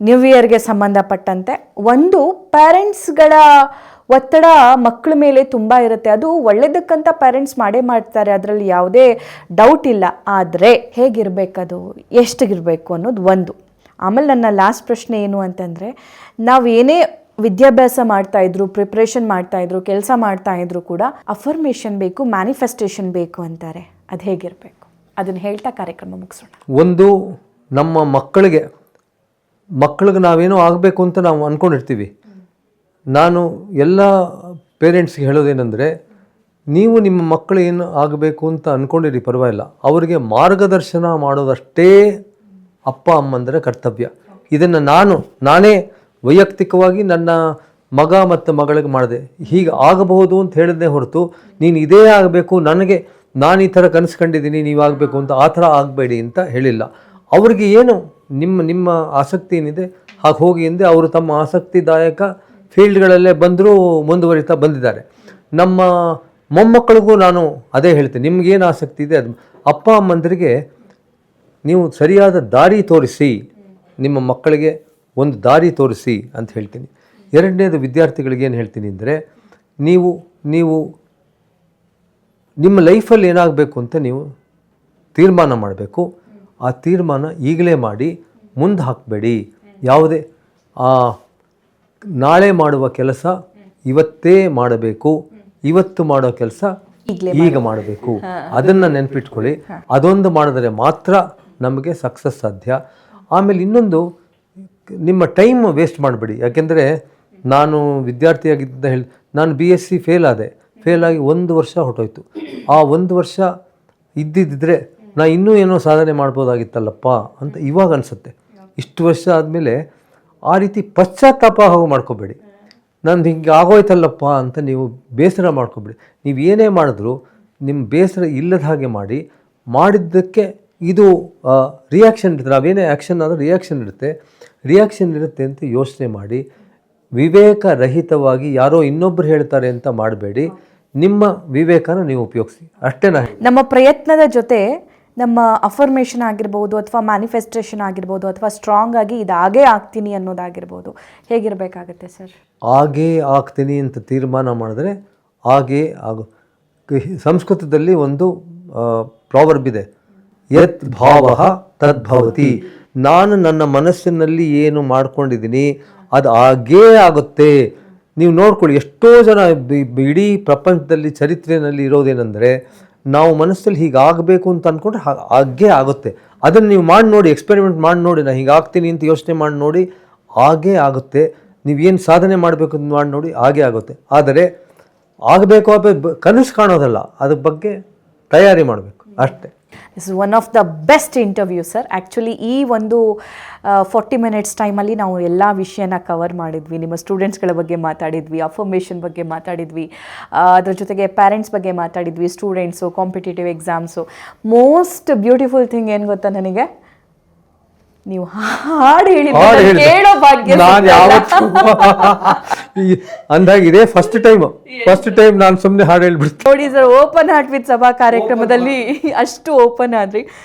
New ಇಯರ್ಗೆ ಸಂಬಂಧಪಟ್ಟಂತೆ ಒಂದು ಪ್ಯಾರೆಂಟ್ಸ್ಗಳ ಒತ್ತಡ ಮಕ್ಕಳ ಮೇಲೆ ತುಂಬ ಇರುತ್ತೆ. ಅದು ಒಳ್ಳೇದಕ್ಕಂತ ಪ್ಯಾರೆಂಟ್ಸ್ ಮಾಡೇ ಮಾಡ್ತಾರೆ. ಅದರಲ್ಲಿ ಯಾವುದೇ ಡೌಟ್ ಇಲ್ಲ. ಆದರೆ ಹೇಗಿರಬೇಕದು? ಎಷ್ಟಿಗಿರಬೇಕು ಅನ್ನೋದು ಒಂದು. ಆಮೇಲೆ ನನ್ನ ಲಾಸ್ಟ್ ಪ್ರಶ್ನೆ ಏನು ಅಂತಂದರೆ, ನಾವು ಏನೇ ವಿದ್ಯಾಭ್ಯಾಸ ಮಾಡ್ತಾಯಿದ್ರು ಪ್ರಿಪ್ರೇಷನ್ ಮಾಡ್ತಾಯಿದ್ರು ಕೆಲಸ ಮಾಡ್ತಾಯಿದ್ರು ಕೂಡ ಅಫರ್ಮೇಷನ್ ಬೇಕು ಮ್ಯಾನಿಫೆಸ್ಟೇಷನ್ ಬೇಕು ಅಂತಾರೆ. ಅದು ಹೇಗಿರಬೇಕು? ಅದನ್ನು ಹೇಳ್ತಾ ಕಾರ್ಯಕ್ರಮ ಮುಗಿಸೋಣ. ಒಂದು ನಮ್ಮ ಮಕ್ಕಳಿಗೆ ಮಕ್ಕಳಿಗೆ ನಾವೇನೋ ಆಗಬೇಕು ಅಂತ ನಾವು ಅಂದ್ಕೊಂಡಿರ್ತೀವಿ ನಾನು ಎಲ್ಲ ಪೇರೆಂಟ್ಸ್ಗೆ ಹೇಳೋದೇನೆಂದರೆ, ನೀವು ನಿಮ್ಮ ಮಕ್ಕಳು ಏನು ಆಗಬೇಕು ಅಂತ ಅಂದ್ಕೊಂಡಿರಿ ಪರವಾಗಿಲ್ಲ. ಅವರಿಗೆ ಮಾರ್ಗದರ್ಶನ ಮಾಡೋದಷ್ಟೇ ಅಪ್ಪ, ಅಮ್ಮಂದರ ಕರ್ತವ್ಯ. ಇದನ್ನು ನಾನು, ನಾನೇ ವೈಯಕ್ತಿಕವಾಗಿ ನನ್ನ ಮಗ ಮತ್ತು ಮಗಳಿಗೆ ಮಾಡಿದೆ. ಹೀಗೆ ಆಗಬಹುದು ಅಂತ ಹೇಳಿದ್ದೇ ಹೊರತು, ನೀನು ಇದೇ ಆಗಬೇಕು, ನನಗೆ, ನಾನು ಈ ಥರ ಕನಸು ಕಂಡಿದ್ದೀನಿ, ನೀವು ಆಗಬೇಕು ಅಂತ ಆ ಥರ ಆಗಬೇಡಿ ಅಂತ ಹೇಳಿಲ್ಲ. ಅವ್ರಿಗೆ ಏನು ನಿಮ್ಮ ನಿಮ್ಮ ಆಸಕ್ತಿ ಏನಿದೆ, ಹಾಗೆ ಹೋಗಿ ಎಂದೇ ಅವರು ತಮ್ಮ ಆಸಕ್ತಿದಾಯಕ ಫೀಲ್ಡ್ಗಳಲ್ಲೇ ಬಂದರೂ ಮುಂದುವರಿತಾ ಬಂದಿದ್ದಾರೆ. ನಮ್ಮ ಮೊಮ್ಮಕ್ಕಳಿಗೂ ನಾನು ಅದೇ ಹೇಳ್ತೀನಿ, ನಿಮಗೇನು ಆಸಕ್ತಿ ಇದೆ ಅದು, ಅಪ್ಪ, ಅಮ್ಮಂದರಿಗೆ ನೀವು ಸರಿಯಾದ ದಾರಿ ತೋರಿಸಿ, ನಿಮ್ಮ ಮಕ್ಕಳಿಗೆ ಒಂದು ದಾರಿ ತೋರಿಸಿ ಅಂತ ಹೇಳ್ತೀನಿ. ಎರಡನೇದು ವಿದ್ಯಾರ್ಥಿಗಳಿಗೆ ಏನು ಹೇಳ್ತೀನಿ ಅಂದರೆ, ನೀವು ನೀವು ನಿಮ್ಮ ಲೈಫಲ್ಲಿ ಏನಾಗಬೇಕು ಅಂತ ನೀವು ತೀರ್ಮಾನ ಮಾಡಬೇಕು. ಆ ತೀರ್ಮಾನ ಈಗಲೇ ಮಾಡಿ ಮುಂದೆ ಹಾಕಬೇಡಿ. ಯಾವುದೇ ಆ ನಾಳೆ ಮಾಡುವ ಕೆಲಸ ಇವತ್ತೇ ಮಾಡಬೇಕು. ಇವತ್ತು ಮಾಡೋ ಕೆಲಸ ಈಗ ಮಾಡಬೇಕು. ಅದನ್ನು ನೆನಪಿಟ್ಕೊಳ್ಳಿ. ಅದೊಂದು ಮಾಡಿದರೆ ಮಾತ್ರ ನಮಗೆ ಸಕ್ಸಸ್ ಸಾಧ್ಯ. ಆಮೇಲೆ ಇನ್ನೊಂದು ನಿಮ್ಮ ಟೈಮ್ ವೇಸ್ಟ್ ಮಾಡಬೇಡಿ. ಯಾಕೆಂದರೆ ನಾನು ವಿದ್ಯಾರ್ಥಿಯಾಗಿದ್ದ ಹೇಳಿ ನಾನು ಬಿ ಎಸ್ ಸಿ ಫೇಲ್ ಆದೆ. ಫೇಲ್ ಆಗಿ ಒಂದು ವರ್ಷ ಹೊರಟೋಯ್ತು. ಆ ಒಂದು ವರ್ಷ ಇದ್ದಿದ್ದರೆ ನಾ ಇನ್ನೂ ಏನೋ ಸಾಧನೆ ಮಾಡ್ಬೋದಾಗಿತ್ತಲ್ಲಪ್ಪ ಅಂತ ಇವಾಗ ಅನಿಸುತ್ತೆ. ಇಷ್ಟು ವರ್ಷ ಆದಮೇಲೆ ಆ ರೀತಿ ಪಶ್ಚಾತ್ತಾಪ ಹಾಗೂ ಮಾಡ್ಕೋಬೇಡಿ. ನಂದು ಹಿಂಗೆ ಆಗೋಯ್ತಲ್ಲಪ್ಪ ಅಂತ ನೀವು ಬೇಸರ ಮಾಡ್ಕೋಬೇಡಿ. ನೀವು ಏನೇ ಮಾಡಿದ್ರು ನಿಮ್ಮ ಬೇಸರ ಇಲ್ಲದ ಹಾಗೆ ಮಾಡಿ. ಮಾಡಿದ್ದಕ್ಕೆ ಇದು ರಿಯಾಕ್ಷನ್ ಇರ್ತದೆ ನಾವೇನೇ ಆ್ಯಕ್ಷನ್ ಆದರೂ ರಿಯಾಕ್ಷನ್ ಇರುತ್ತೆ. ರಿಯಾಕ್ಷನ್ ಇರುತ್ತೆ ಅಂತ ಯೋಚನೆ ಮಾಡಿ. ವಿವೇಕರಹಿತವಾಗಿ ಯಾರೋ ಇನ್ನೊಬ್ಬರು ಹೇಳ್ತಾರೆ ಅಂತ ಮಾಡಬೇಡಿ. ನಿಮ್ಮ ವಿವೇಕನ ನೀವು ಉಪಯೋಗಿಸಿ. ಅಷ್ಟೇ ನಮ್ಮ ಪ್ರಯತ್ನದ ಜೊತೆ ನಮ್ಮ ಅಫರ್ಮೇಷನ್ ಆಗಿರ್ಬೋದು ಅಥವಾ ಮ್ಯಾನಿಫೆಸ್ಟೇಷನ್ ಆಗಿರ್ಬೋದು ಅಥವಾ ಸ್ಟ್ರಾಂಗ್ ಆಗಿ ಇದಾಗೇ ಆಗ್ತೀನಿ ಅನ್ನೋದಾಗಿರ್ಬೋದು. ಹೇಗಿರಬೇಕಾಗತ್ತೆ ಸರ್? ಹಾಗೇ ಆಗ್ತೀನಿ ಅಂತ ತೀರ್ಮಾನ ಮಾಡಿದ್ರೆ ಹಾಗೇ ಆಗು. ಸಂಸ್ಕೃತದಲ್ಲಿ ಒಂದು ಪ್ರಾವರ್ಬ್ ಇದೆ. ಯತ್ ಭಾವ ತದ್ಭವತಿ ನಾನು ನನ್ನ ಮನಸ್ಸಿನಲ್ಲಿ ಏನು ಮಾಡ್ಕೊಂಡಿದ್ದೀನಿ, ಅದು ಹಾಗೇ ಆಗುತ್ತೆ. ನೀವು ನೋಡ್ಕೊಳ್ಳಿ, ಎಷ್ಟೋ ಜನ ಇಡೀ ಪ್ರಪಂಚದಲ್ಲಿ, ಚರಿತ್ರೆಯಲ್ಲಿ ಇರೋದೇನೆಂದರೆ ನಾವು ಮನಸ್ಸಲ್ಲಿ ಹೀಗಾಗಬೇಕು ಅಂತ ಅಂದ್ಕೊಂಡ್ರೆ ಹಾಗೆ ಆಗುತ್ತೆ. ಅದನ್ನು ನೀವು ಮಾಡಿ ನೋಡಿ ಎಕ್ಸ್ಪೆರಿಮೆಂಟ್ ಮಾಡಿ ನೋಡಿ ನಾನು ಹೀಗಾಗ್ತೀನಿ ಅಂತ ಯೋಚನೆ ಮಾಡಿ ನೋಡಿ, ಹಾಗೇ ಆಗುತ್ತೆ. ನೀವೇನು ಸಾಧನೆ ಮಾಡಬೇಕು ಅಂತ ಮಾಡಿ ನೋಡಿ, ಹಾಗೆ ಆಗುತ್ತೆ. ಆದರೆ, ಆಗಬೇಕು ಅಂತ ಕನಸು ಕಾಣೋದಲ್ಲ. ಅದ್ರ ಬಗ್ಗೆ ತಯಾರಿ ಮಾಡಬೇಕು. ಅಷ್ಟೇ. Is one of the best interview sir actually ಈ ಒಂದು ಫಾರ್ಟಿ ಮಿನಿಟ್ಸ್ ಟೈಮಲ್ಲಿ ನಾವು ಎಲ್ಲ ವಿಷಯನ ಕವರ್ ಮಾಡಿದ್ವಿ. ನಿಮ್ಮ ಸ್ಟೂಡೆಂಟ್ಸ್ಗಳ ಬಗ್ಗೆ ಮಾತಾಡಿದ್ವಿ ಅಫರ್ಮೇಷನ್ ಬಗ್ಗೆ ಮಾತಾಡಿದ್ವಿ ಅದ್ರ ಜೊತೆಗೆ ಪ್ಯಾರೆಂಟ್ಸ್ ಬಗ್ಗೆ ಮಾತಾಡಿದ್ವಿ students competitive exams most beautiful thing ಏನು ಗೊತ್ತಾ ನನಗೆ? ನೀವು ಹಾಡು ಹೇಳಿ. ಕೇಳೋ ಭಾಗ್ಯ ನಾನು. ಯಾವತ್ತೂ ಅಂದಾಗ ಇದೇ ಫಸ್ಟ್ ಟೈಮ್ ಫಸ್ಟ್ ಟೈಮ್ ನಾನು ಸುಮ್ಮನೆ ಹಾಡು ಹೇಳ್ಬಿಡ್ತೀನಿ ನೋಡಿ ಸರ್ ಓಪನ್ ಹಾರ್ಟ್ ವಿತ್ ಸಭಾ ಕಾರ್ಯಕ್ರಮದಲ್ಲಿ ಅಷ್ಟು ಓಪನ್ ಆದ್ರಿ